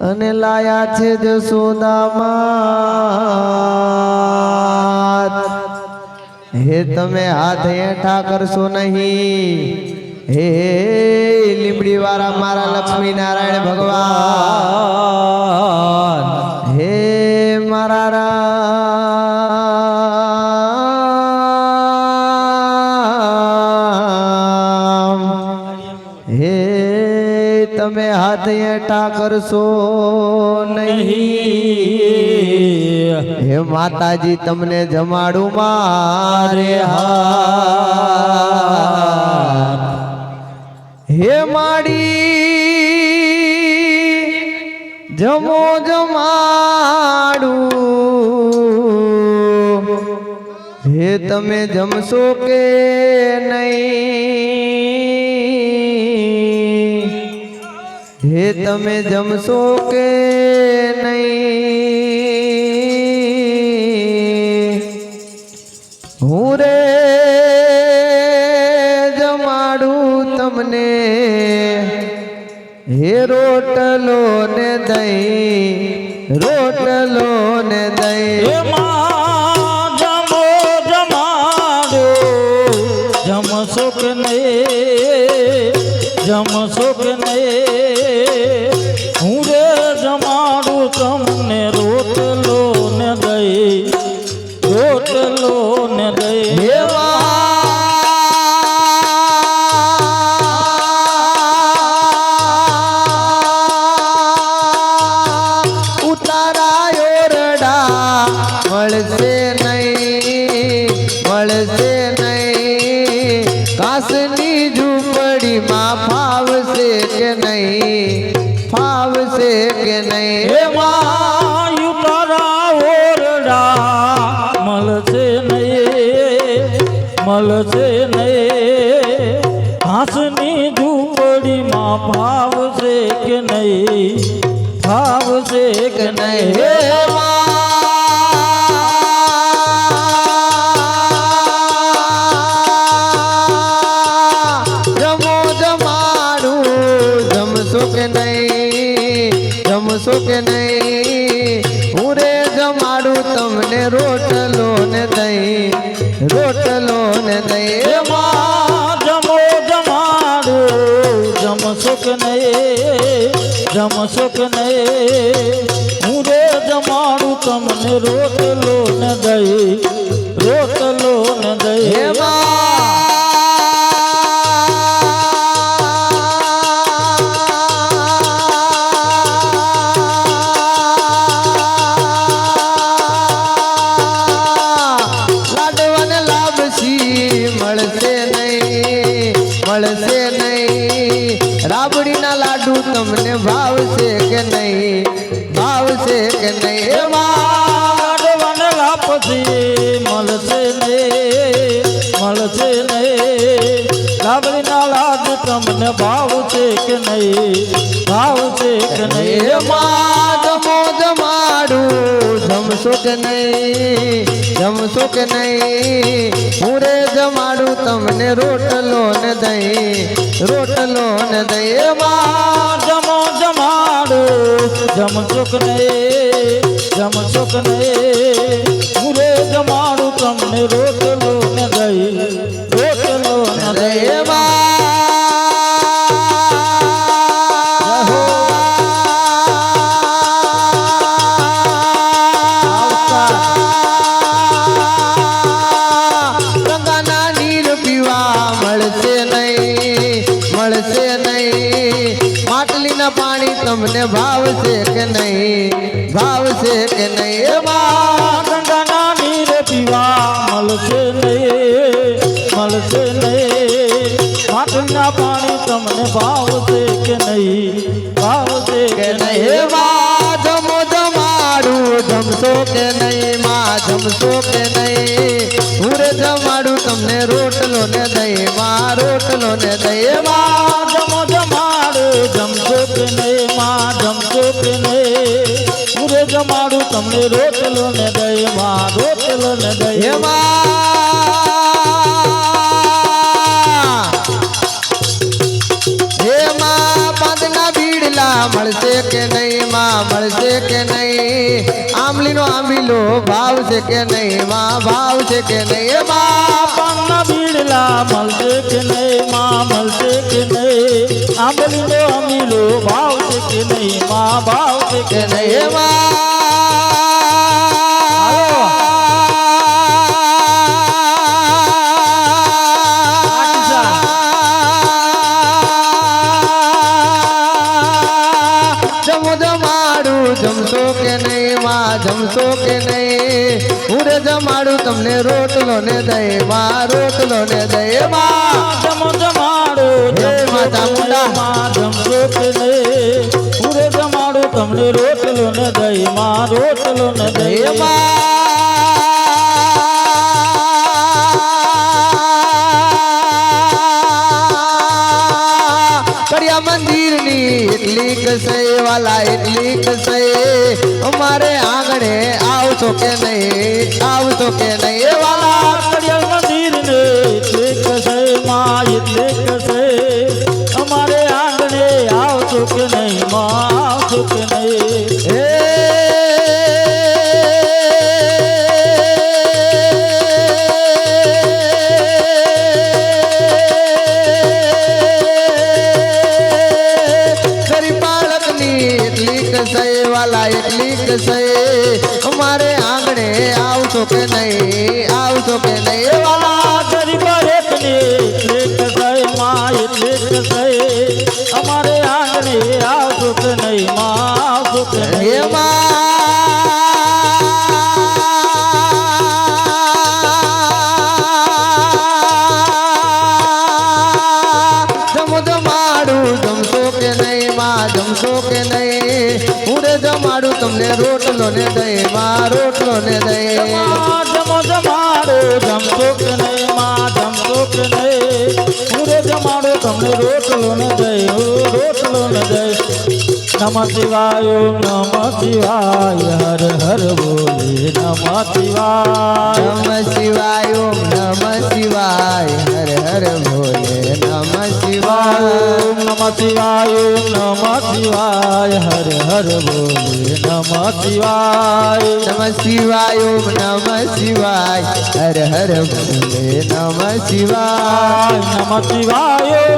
અને લાયા છે જસોદામાં હે તમે હાથ હેઠા કરશો નહીં. હે લીમડી વાળા મારા લક્ષ્મી નારાયણ ભગવાન. હે, મારા હેઠા કરશો નહીં. હે માતાજી, તમને જમાડું મારે હા હે માડી, જમો જમાડું. હે તમે જમશો કે નહીં? હે તમે જમશો કે નહીં? હું રે જમાડું તમને. હે રોટલો ને દહીં. રોટલો ને દહીં જમશો કે નહીં? જમશો કે નહીં હું રે જમાડું તમને રોટલો ને દઈ રોટલો મળશે ને. ઘાસની ઝૂંપડીમાં ભાવશે કે નહીં? ભાવશે કે નહીં? જમશો કે નહીં? હું રે જમાડું, તમને રોટલો ને દહીં. રોટલો ને દહીં એમાં જમો જમાડો જમશો કે નહીં જમશો કે નહીં હું રે જમાડું તમને રોટલો ને દઈ રોટલો લાડુ તમને ભાવશે કે નહીં? ભાવશે કે નહીં? લાડવાને લાપસી મળશે ને મળશે ને લાબડીના લાડુ તમને ભાવ છે કે નહીં? ભાવ છે કે નહીં? જમાડું જમશો કે નહીં જમશો કે નહીં. હું રે જમાડું તમને રોટલો ને દહીં રોટલો ને દહીં જમો જમાડું જમશો નહીં જમશો નહીં. હું જમાડું તમને રોટલો ને દઈ, રોટલો ને દઈ. ભાવશે કે નહીં? ભાવશે કે નહીં? એમાં જમો જમાડું જમશો કે નહીં? માં જમશો કે નહીં? હું રે જમાડું તમને રોટલો ને દહીં માં રોટલો ને દહીં. માં જમો જમાડો જમશો કે નહીં? માં જમશો કે નહીં? હું રે જમાડું તમને રોટલો ને દઈ માં રોટલો ને દઈ એમાં માં મળશે કે નહીં માં મળશે કે નહીં? આંબલીનો આંબીલો ભાવ છે કે નહીં માં? ભાવ છે કે નહીં? માં પાનના બીડલા મળશે કે નહીં માં? મળશે કે નહીં? આંબલીનો આંબીલો ભાવ છે કે નહીં માં? ભાવ છે કે નહીં? નહીં ને દહીં માં રોટલો ને દહીં માં. જમો જમાડો હે માતા મુંડા. માં પૂરે જમાડો તમને રોટલો ને દહીં માં રોટલો ને દહીં કડિયા મંદિરની એટલી કસઈ વાલા એટલી કસઈ. અમારે આંગણે આવશો કે નહીં? આવશો કે નહીં? વાલા કડિયા મંદિર ને વાલા એટલી કસે અમારે આંગણે આવશો કે નહીં? આવશો કે નહીં? વાલા ગરીબ એકને માં એટલે કસાય અમારે આંગણે આવશો કે નહીં? માં આવશો કે નહીં? જમો જમશો કે નહીં માં? જમશો કે નહીં હું રે ને રોટલો ને દઈ માં રોટલો ને દઈ. જમો જમાડો જમસુક નહીં, માં જમસુક નહીં? પૂરો જમાડો તમને રોટલો ન દઈ રોટલો ન દઈ નમ શિવાય નમ શિવાય હર હર બોલે નમ શિવાય નમ શિવાય નમ શિવાય હર હર બોલે નમ શિવાય નમ શિવાય નમ શિવાય હર હર બોલે નમ શિવાય નમ શિવાય નમ શિવાય હર હર બોલે નમ શિવાય નમ શિવાય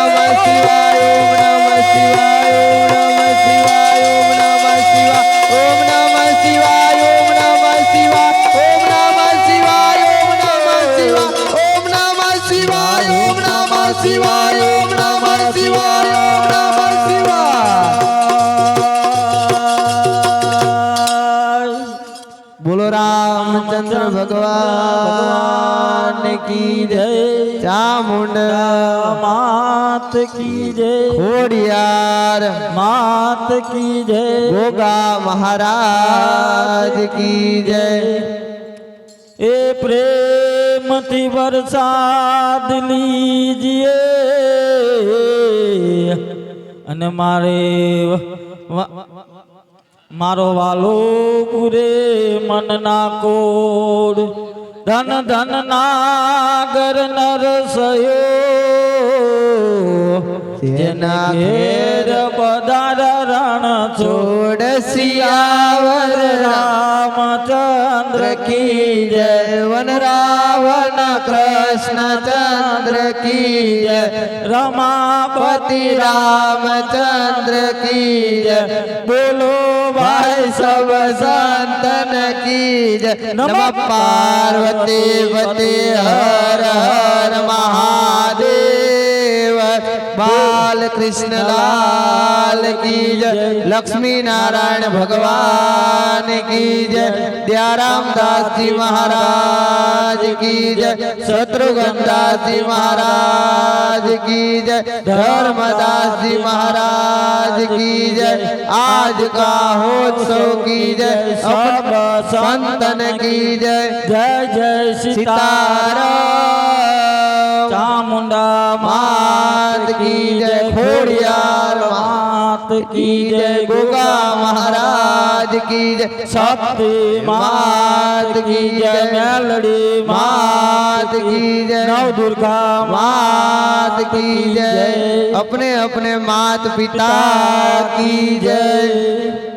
રામચંદ્ર ભગવાન કી જય? ચામુંડા માત કી જય? ખોડિયાર માત કી જય? ગોગા મહારાજ કી જય? એ પ્રેમથી વરસાદ લીજીએ. અને મારે મારો વાલો પૂરે મનના કોડ. ધન ધન નાગર નરસયો જેના ઘેર પધાર રણ છોડ સિયાવર રામચંદ્ર કી જય. વન રાવણ કૃષ્ણચંદ્ર કી જય. રમાપતિ રામચંદ્ર કી જય. બોલો ભાઈ સબ સંતન કી જય નમ પાર્વતી પતે હર હર મહાદેવ बाल कृष्ण लाल की जय। लक्ष्मी नारायण भगवान की जय। दयाराम दास जी महाराज की जय। शत्रुघ्न दास जी महाराज की जय। धर्मदास जी महाराज की जय। आज का होत्सव की जय। सब संतन की जय। जय जय सितारा चामुंडा माँ मात की जय खोड़ियार માત કી જય गोगा महाराज की जय શક્તિ માત કી જય મેલડી मात की जय નવ દુર્ગા मात की जय अपने अपने मात पिता की जय